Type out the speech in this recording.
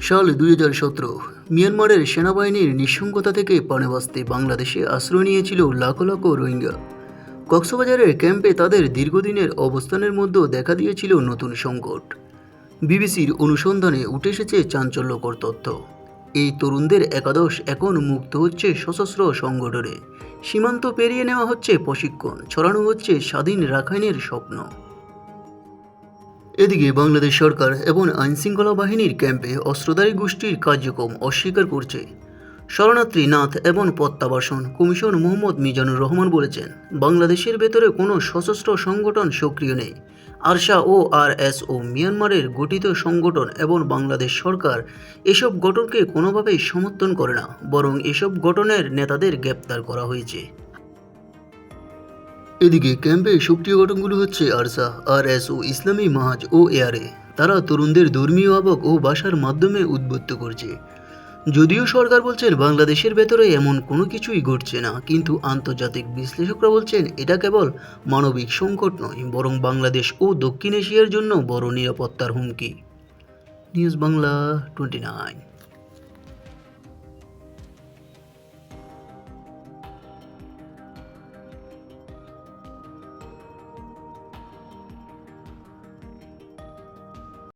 সাল দুই হাজার সতেরো, মিয়ানমারের সেনাবাহিনীর নিঃসঙ্গতা থেকে পানে বাঁচতে বাংলাদেশে আশ্রয় নিয়েছিল লাখো লাখো রোহিঙ্গা। কক্সবাজারের ক্যাম্পে তাদের দীর্ঘদিনের অবস্থানের মধ্যেও দেখা দিয়েছিল নতুন সংকট। বিবিসির অনুসন্ধানে উঠে এসেছে চাঞ্চল্যকর তথ্য। এই তরুণদের একাদশ এখন মুক্ত হচ্ছে সশস্ত্র সংগঠনে। সীমান্ত পেরিয়ে নেওয়া হচ্ছে প্রশিক্ষণ, ছড়ানো হচ্ছে স্বাধীন রাখাইনের স্বপ্ন। এদিকে বাংলাদেশ সরকার এবং আইনশৃঙ্খলা বাহিনীর ক্যাম্পে অস্ত্রধারী গোষ্ঠীর কার্যক্রম অস্বীকার করছে। শরণার্থী নাথ এবং প্রত্যাবাসন কমিশন মোহাম্মদ মিজানুর রহমান বলেছেন, বাংলাদেশের ভেতরে কোনো সশস্ত্র সংগঠন সক্রিয় নেই। আরশা ও আর এস ও মিয়ানমারের গঠিত সংগঠন এবং বাংলাদেশ সরকার এসব গঠনকে কোনোভাবেই সমর্থন করে না, বরং এসব গঠনের নেতাদের গ্রেপ্তার করা হয়েছে। এদিকে ক্যাম্পে সক্রিয় গঠনগুলো হচ্ছে আরসা আর এস ও ইসলামী মাহাজ ও এয়ারে তারা তরুণদের ধর্মীয় আবক ও ভাষার মাধ্যমে উদ্বুদ্ধ করছে। যদিও সরকার বলছেন বাংলাদেশের ভেতরে এমন কোনো কিছুই ঘটছে না, কিন্তু আন্তর্জাতিক বিশ্লেষকরা বলছেন এটা কেবল মানবিক সংকট নয়, বরং বাংলাদেশ ও দক্ষিণ এশিয়ার জন্য বড় নিরাপত্তার হুমকি। News Bangla twenty nine.